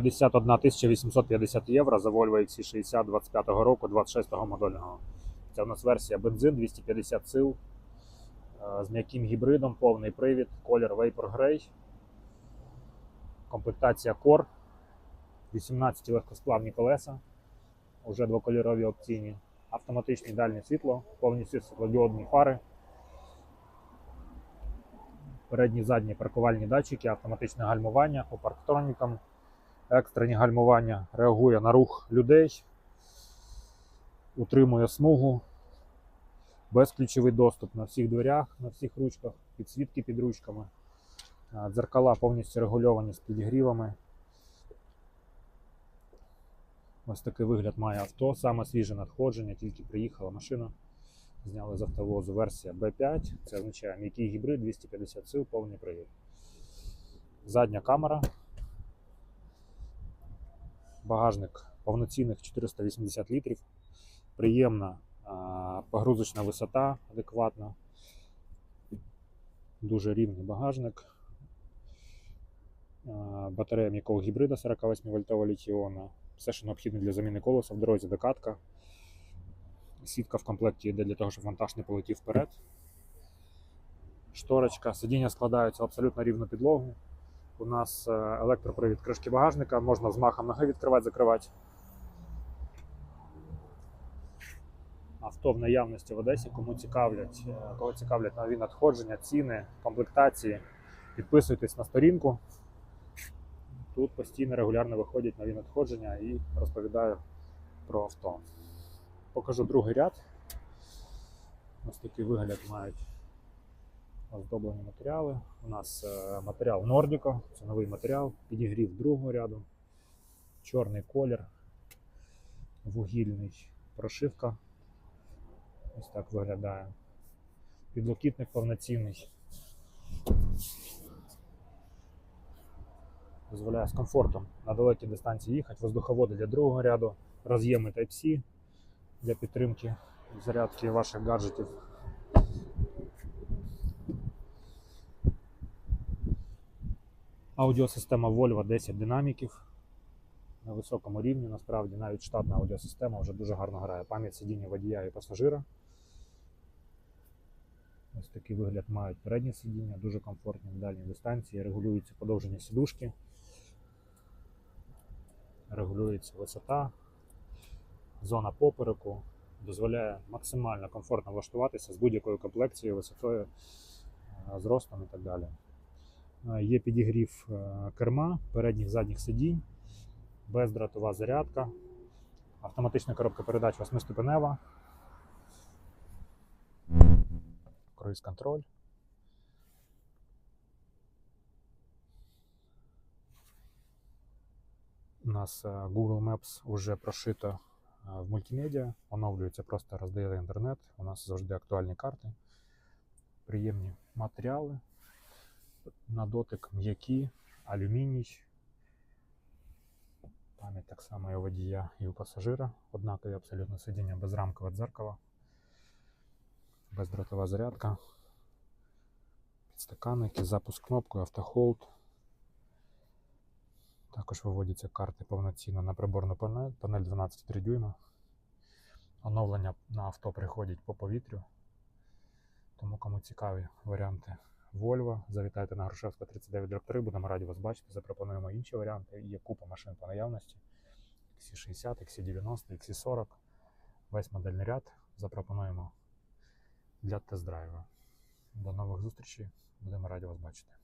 51 850 євро за Volvo XC60 25 року, 26 модельного. Це у нас версія бензин 250 сил е, з м'яким гібридом, повний привід, колір Vapor Grey. Комплектація Core, 18 легкосплавні колеса, уже двокольорові опційні, автоматичне дальнє світло, повністю світлодіодні фари. Передні задні паркувальні датчики, автоматичне гальмування по парктронікам, екстрені гальмування, реагує на рух людей, утримує смугу, безключовий доступ на всіх дверях, на всіх ручках, підсвітки під ручками, дзеркала повністю регульовані з підігрівами. Ось такий вигляд має авто, саме свіже надходження, тільки приїхала машина. Зняли з автовозу версія B5, це означає м'який гібрид 250 сил, повний привід. Задня камера. Багажник повноцінних 480 літрів. Приємна погрузочна висота адекватна. Дуже рівний багажник. Батарея м'якого гібрида 48 вольтова літіона. Все, що необхідно для заміни колеса в дорозі докатка. Сітка в комплекті йде для того, щоб вантаж не полетів вперед. Шторочка, сидіння складаються абсолютно рівну підлогу. У нас е, електропривід кришки багажника, можна з махом ноги відкривати, закривати. Авто в наявності в Одесі, кому цікавлять, е, кого цікавлять нові надходження, ціни, комплектації. Підписуйтесь на сторінку. Тут постійно регулярно виходять нові надходження і розповідаю про авто. Покажу другий ряд. Ось такий вигляд мають оздоблені матеріали. У нас е, матеріал Nordico, це новий матеріал, підігрів другого ряду, чорний колір, вугільний прошивка. Ось так виглядає. Підлокітник повноцінний. Дозволяє з комфортом на далекій дистанції їхати. Воздуховоди для другого ряду, роз'єми Type-C для підтримки зарядки ваших гаджетів. Аудіосистема Volvo 10 динаміків на високому рівні. Насправді навіть штатна аудіосистема вже дуже гарно грає. Пам'ять сидіння водія і пасажира. Ось такий вигляд мають передні сидіння, дуже комфортні в дальній дистанції. Регулюється подовження сідушки, регулюється висота, зона попереку, дозволяє максимально комфортно влаштуватися з будь-якою комплекцією, висотою, е, зростом і так далі. Е, Є підігрів е, керма, передніх задніх сидінь, бездротова зарядка, автоматична коробка передач 8-ступенева, круїз контроль. У нас е, Google Maps вже прошито в мультимедіа, оновлюється, просто роздає інтернет. У нас завжди актуальні карти, приємні матеріали, на дотик м'які, алюміній. Пам'ять так само і у водія, і у пасажира. Однакові абсолютно сидіння безрамкове дзеркало, бездротова зарядка, підстаканники, запуск кнопкою, автохолд. Також виводяться карти повноцінно на приборну панель, панель 12,3 дюйма. Оновлення на авто приходять по повітрю. Тому кому цікаві варіанти Volvo, завітайте на Грушевська 39 дроб 3, будемо раді вас бачити. Запропонуємо інші варіанти. Є купа машин по наявності. XC60, XC90, XC40. Весь модельний ряд запропонуємо для тест-драйву. До нових зустрічей. Будемо раді вас бачити.